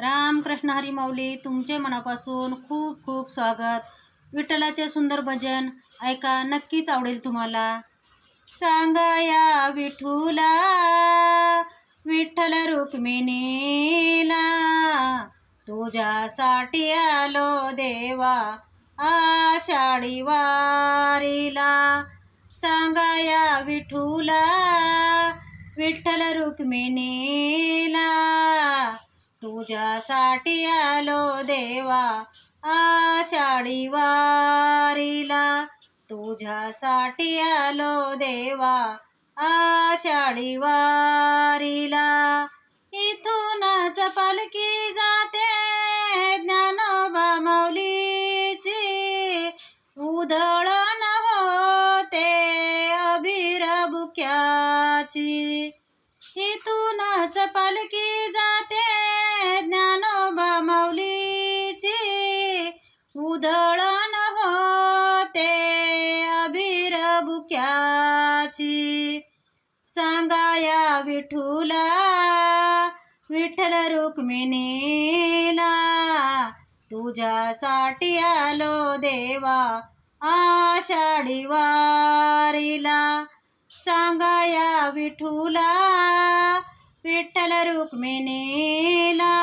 रामकृष्ण हरी माऊली तुमचे मनापासून खूप खूप स्वागत. विठ्ठलाचे सुंदर भजन ऐका नक्कीच आवडेल तुम्हाला. सांगा या विठुला विठ्ठल रुक्मिणीला तुझ्यासाठी आलो देवा आषाढी वारीला. सांगा या विठुला विठ्ठल रुक्मिणीला तुझ्यासाठी आलो देवा आषाढी वारीला. तुझ्यासाठी आलो देवा आषाढी वारीला. इथूनच पालखी जाते ज्ञानोबा माऊलीची. उधळण होते अभिर बुक्याची बुक्याची सांगाया विठुला विठ्ठल रुक्मिणीला तुझ्यासाठी आलो देवा आषाढी वारीला. सांगाया विठुला विठ्ठल रुक्मिणीला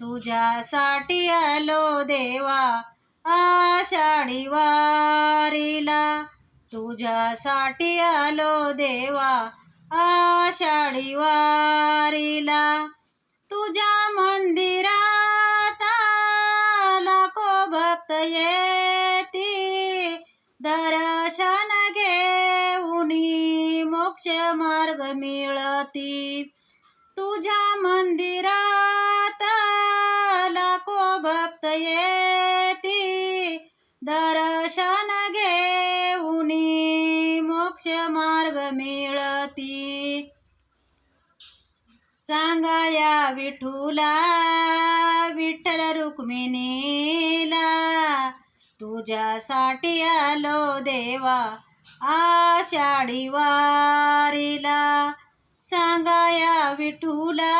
तुझ्यासाठी आलो देवा आषाढी वारीला. तुझ्यासाठी आलो देवा आषाढी वारीला. तुझ्या मंदिरात लाखो भक्त येती. दर्शन घेऊनी मोक्ष मार्ग मिळती. तुझ्या मंदिरात लाखो भक्त येती. दर्शन मोक्ष मार्ग मिळती. सांगाया विठुला विठ्ठल रुक्मिणीला तुझ्यासाठी आलो देवा आषाढी वारीला. सांगाया विठुला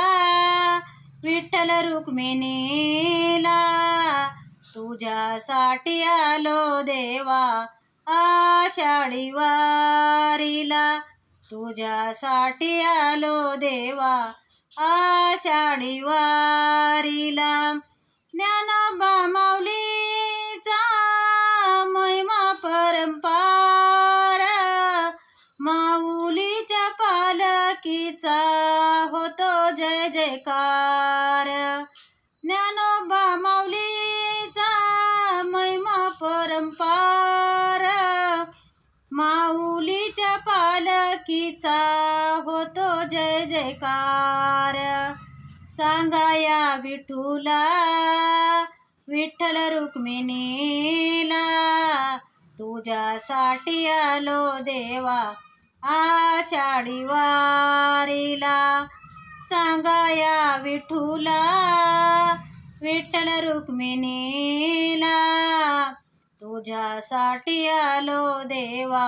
विठ्ठल रुक्मिणीला तुझ्यासाठी आलो देवा आषाढी वारीला तुझ्यासाठी आलो देवा. आषाढी वारीला ज्ञानोबा माऊलीचा महिमा परंपार. माऊलीच्या पालकीचा होतो जय जयकार. माऊलीच्या पालकीचा होतो जय जयकार. सांगाया विठूला विठुला विठ्ठल रुक्मिणीला तुझ्यासाठी आलो देवा आषाढी वारीला. सांगाया विठूला विठुला विठ्ठल रुक्मिणीला तुझ्यासाठी आलो देवा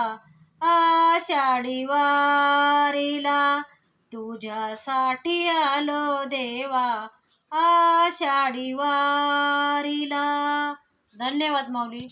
आषाढी वारीला तुझ्यासाठी आलो देवा आषाढी वारीला धन्यवाद माऊली.